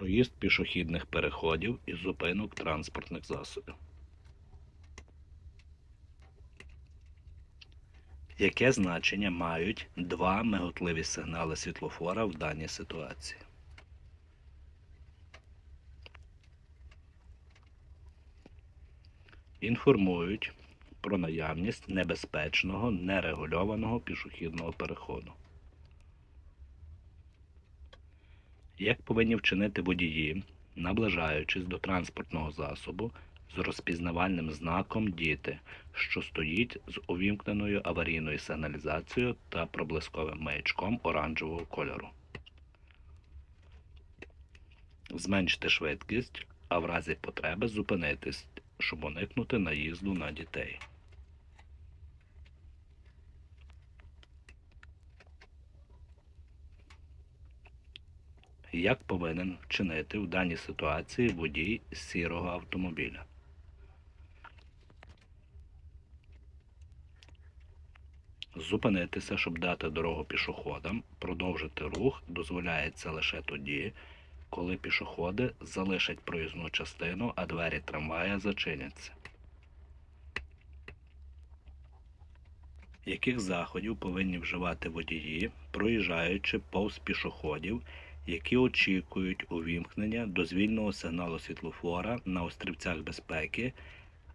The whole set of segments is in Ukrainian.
проїзд пішохідних переходів і зупинок транспортних засобів. Яке значення мають два миготливі сигнали світлофора в даній ситуації? Інформують про наявність небезпечного нерегульованого пішохідного переходу. Як повинні вчинити водії, наближаючись до транспортного засобу з розпізнавальним знаком діти, що стоїть з увімкненою аварійною сигналізацією та проблисковим маячком оранжевого кольору. Зменшити швидкість, а в разі потреби зупинитись, щоб уникнути наїзду на дітей. Як повинен вчинити в даній ситуації водій сірого автомобіля? Зупинитися, щоб дати дорогу пішоходам, продовжити рух дозволяється лише тоді, коли пішоходи залишать проїзну частину, а двері трамвая зачиняться. Яких заходів повинні вживати водії, проїжджаючи повз пішоходів, які очікують увімкнення дозвільного сигналу світлофора на острівцях безпеки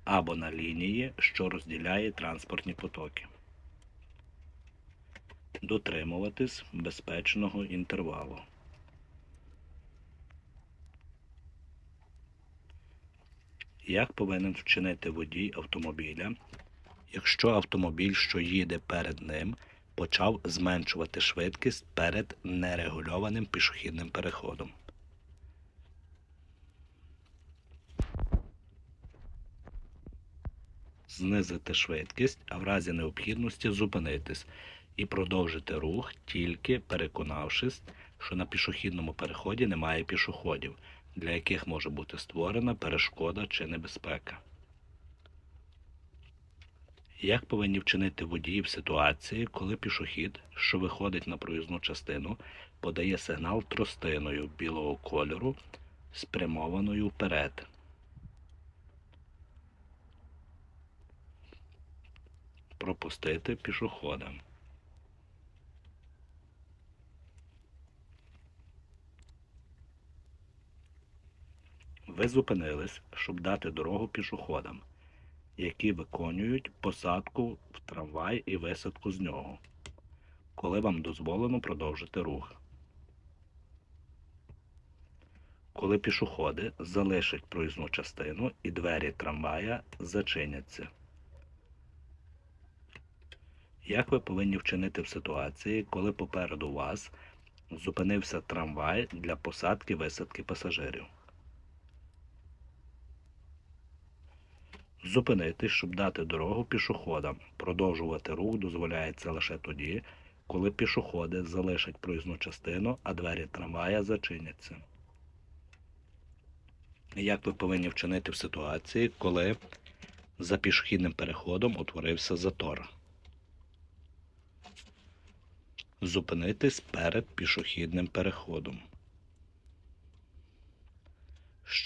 або на лінії, що розділяє транспортні потоки? Дотримуватись безпечного інтервалу. Як повинен вчинити водій автомобіля, якщо автомобіль, що їде перед ним, почав зменшувати швидкість перед нерегульованим пішохідним переходом? Знизити швидкість, а в разі необхідності зупинитись і продовжити рух, тільки переконавшись, що на пішохідному переході немає пішоходів, для яких може бути створена перешкода чи небезпека. Як повинні вчинити водії в ситуації, коли пішохід, що виходить на проїзну частину, подає сигнал тростиною білого кольору, спрямованою вперед? Пропустити пішохода. Ви зупинились, щоб дати дорогу пішоходам, які виконують посадку в трамвай і висадку з нього, коли вам дозволено продовжити рух. Коли пішоходи залишать проїзну частину і двері трамвая зачиняться. Як ви повинні вчинити в ситуації, коли попереду вас зупинився трамвай для посадки висадки пасажирів? Зупинитись, щоб дати дорогу пішоходам. Продовжувати рух дозволяється лише тоді, коли пішоходи залишать проїзну частину, а двері трамвая зачиняться. Як ви повинні вчинити в ситуації, коли за пішохідним переходом утворився затор? Зупинитись перед пішохідним переходом.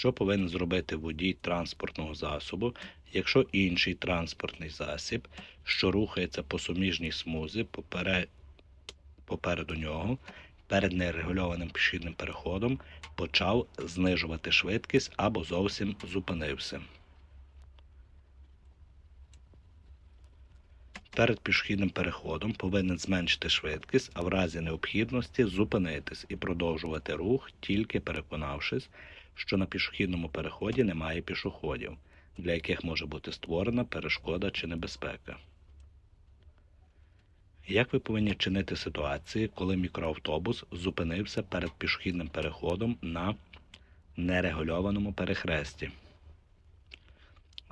Що повинен зробити водій транспортного засобу, якщо інший транспортний засіб, що рухається по суміжній смузі попере... попереду нього, перед нерегульованим пішохідним переходом, почав знижувати швидкість або зовсім зупинився? Перед пішохідним переходом повинен зменшити швидкість, а в разі необхідності зупинитись і продовжувати рух, тільки переконавшись, що на пішохідному переході немає пішоходів, для яких може бути створена перешкода чи небезпека. Як ви повинні вчинити ситуації, коли мікроавтобус зупинився перед пішохідним переходом на нерегульованому перехресті?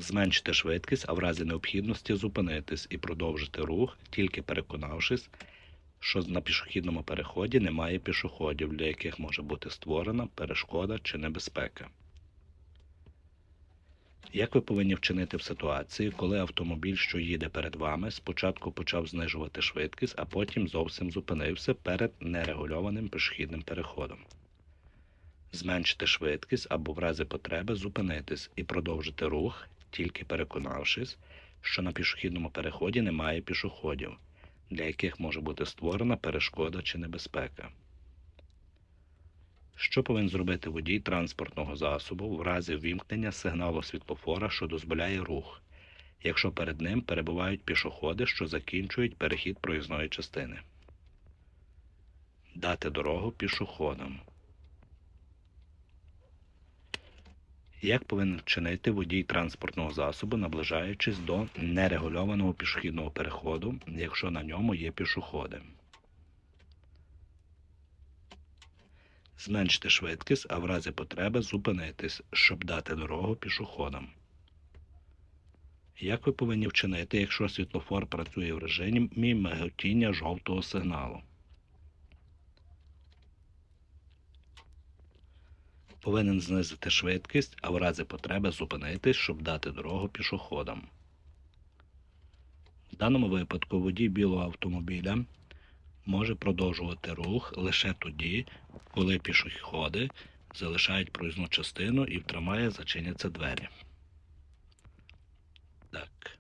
Зменшити швидкість, а в разі необхідності зупинитись і продовжити рух, тільки переконавшись, що на пішохідному переході немає пішоходів, для яких може бути створена перешкода чи небезпека. Як ви повинні вчинити в ситуації, коли автомобіль, що їде перед вами, спочатку почав знижувати швидкість, а потім зовсім зупинився перед нерегульованим пішохідним переходом? Зменшити швидкість або в разі потреби зупинитись і продовжити рух, тільки переконавшись, що на пішохідному переході немає пішоходів, для яких може бути створена перешкода чи небезпека. Що повинен зробити водій транспортного засобу в разі ввімкнення сигналу світлофора, що дозволяє рух, якщо перед ним перебувають пішоходи, що закінчують перехід проїзної частини? Дати дорогу пішоходам. Як повинен вчинити водій транспортного засобу, наближаючись до нерегульованого пішохідного переходу, якщо на ньому є пішоходи? Зменшити швидкість, а в разі потреби зупинитись, щоб дати дорогу пішоходам. Як ви повинні вчинити, якщо світлофор працює в режимі миготіння жовтого сигналу? Повинен знизити швидкість, а в разі потреби зупинитись, щоб дати дорогу пішоходам. В даному випадку водій білого автомобіля може продовжувати рух лише тоді, коли пішоходи залишають проїзну частину і в трамваї зачиняться двері. Так.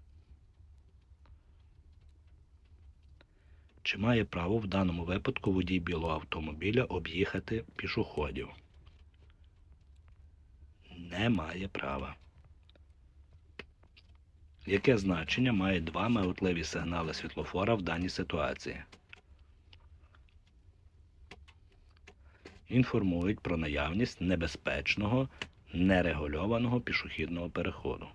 Чи має право в даному випадку водій білого автомобіля об'їхати пішоходів? Не має права. Яке значення має два миготливі сигнали світлофора в даній ситуації? Інформують про наявність небезпечного, нерегульованого пішохідного переходу.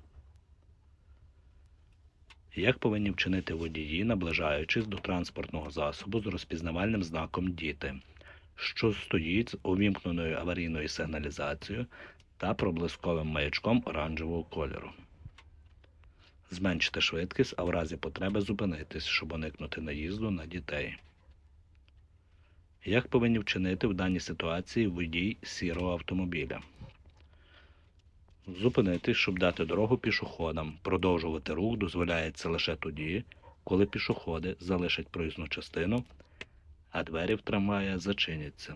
Як повинні вчинити водії, наближаючись до транспортного засобу з розпізнавальним знаком Діти, що стоїть з увімкненою аварійною сигналізацією та проблисковим маячком оранжевого кольору. Зменшити швидкість, а в разі потреби зупинитись, щоб уникнути наїзду на дітей. Як повинні вчинити в даній ситуації водій сірого автомобіля? Зупинитись, щоб дати дорогу пішоходам. Продовжувати рух дозволяється лише тоді, коли пішоходи залишать проїзну частину, а двері в трамвая зачиняться.